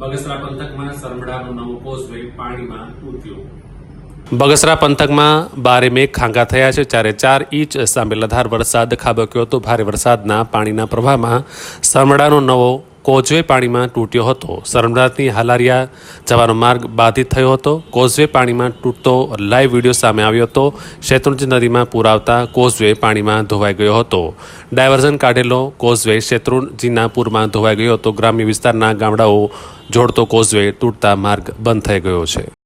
બગસરા પંથકમાં સરમડાનો નવો કોઝવે પાણીમાં તૂટ્યો. બગસરા પંથકમાં બારે મેઘ ખાંગા થયા છે. ચારે ચાર ઇંચ સામે લધાર વરસાદ. ખાબક્યો હતો ભારે વરસાદના પાણીના પ્રવાહમાં સરમડાનો નવો કોઝવે પાણીમાં તૂટ્યો હતો. સરમરાજની હાલારિયા જવાનો માર્ગ બાધિત થયો હતો. કોઝવે પાણીમાં તૂટતો લાઈવ વીડિયો સામે આવ્યો હતો. શેત્રુંજી નદીમાં પૂર આવતા કોઝવે પાણીમાં ધોવાઈ ગયો હતો. ડાયવર્ઝન કાઢેલો કોઝવે શેત્રુંજીના પૂરમાં ધોવાઈ ગયો હતો. ગ્રામ્ય વિસ્તારના ગામડાઓ જોડતો કોઝવે તૂટતા માર્ગ બંધ થઈ ગયો છે.